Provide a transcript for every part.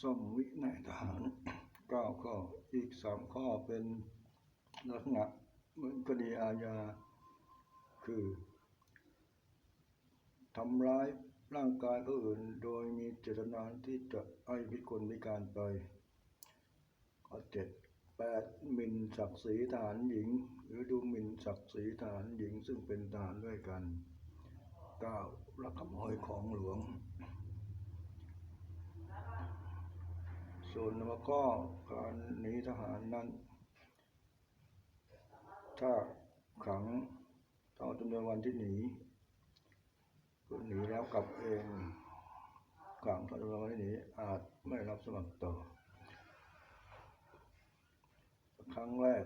ซ่อมวินัยทหารเก้าข้ออีกสามข้อเป็นลักษณะเหมือนคดีอาญาคือทำร้ายร่างกายผู้อื่นโดยมีเจตนาที่จะให้พิกลพิการไปข้อเจ็ดแปดหมิ่นศักดิ์ศรีทหารหญิง หรือดูหมิ่นศักดิ์ศรีทหารหญิงซึ่งเป็นทหารด้วยกันเก้าลักขโมยของหลวง ส่วนหัวข้อการหนีทหารนั้น ถ้าขังตลอจำนวนวันที่หนีก็หนีแล้วกลับเองขังตลอดจำนวนวันที่หนีอาจไม่รับสมัครต่อ ครั้งแรก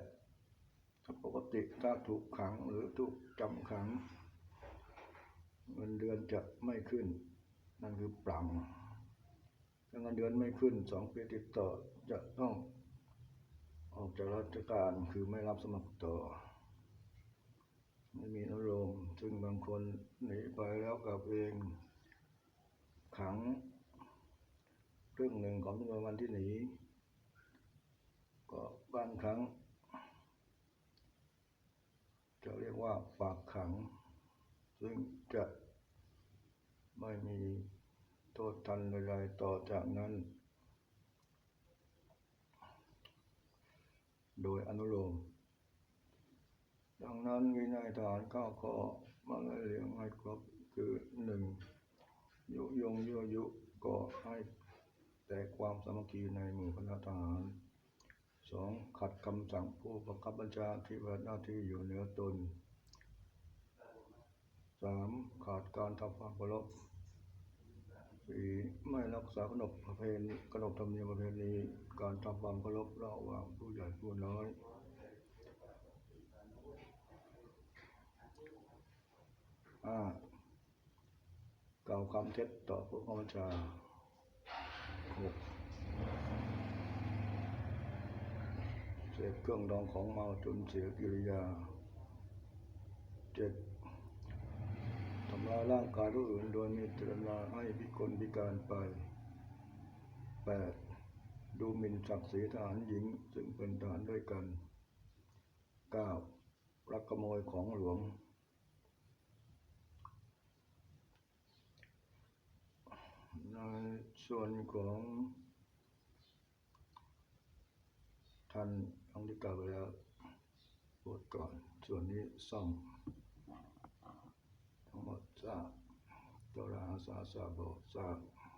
ปกติถ้าถูกขังหรือถูกจำขังเงินเดือนจะไม่ขึ้น นั่นคือปรับ ถ้าเงินเดือนไม่ขึ้นสองปีติดต่อจะต้องออกจากราชการคือไม่รับสมัครต่อ ไม่มีอารมณ์ซึ่งบางคนหนีไปแล้วกลับเองขังครึ่งหนึ่งของจำนวนวันที่หนีก็บางครั้งจะเรียกว่าฝากขัง ซึ่งจะไม่มี โทษทันใดๆต่อจากนั้น โดยอนุโลม ดังนั้นวินัยทหารเก้าข้อมาไล่เรียงให้ครบคือหนึ่งยุยงยั่วยุก่อให้แต่ความสามัคคีในหมู่คณะทหารสองขัดคำสั่งผู้บังคับบัญชาที่ปฏิหน้าที่อยู่เหนือตนสามขาดการทำความเคารพ สี่ไม่รักษาขนบประเพณีขนบธรรมเนียมประเพณีการทำความเคารพระหว่างผู้ใหญ่ผู้น้อยห้ากล่าวคำเท็จต่อผู้บังคับบัญชาหกเสพเครื่องดองของเมาจนเสียกิริยาเจ็ด ทำร้ายร่างกายผู้อื่นโดยมีเจตนาให้พิกลพิการไปแปดดูหมิ่นศักดิ์ศรีทหารหญิงซึ่งเป็นทหารด้วยกันเก้ารักขโมยของหลวง ในส่วนของท่านต้องได้กล่าวไปแล้วโปรดก่อน ส่วนนี้ซ่อม ทั้งหม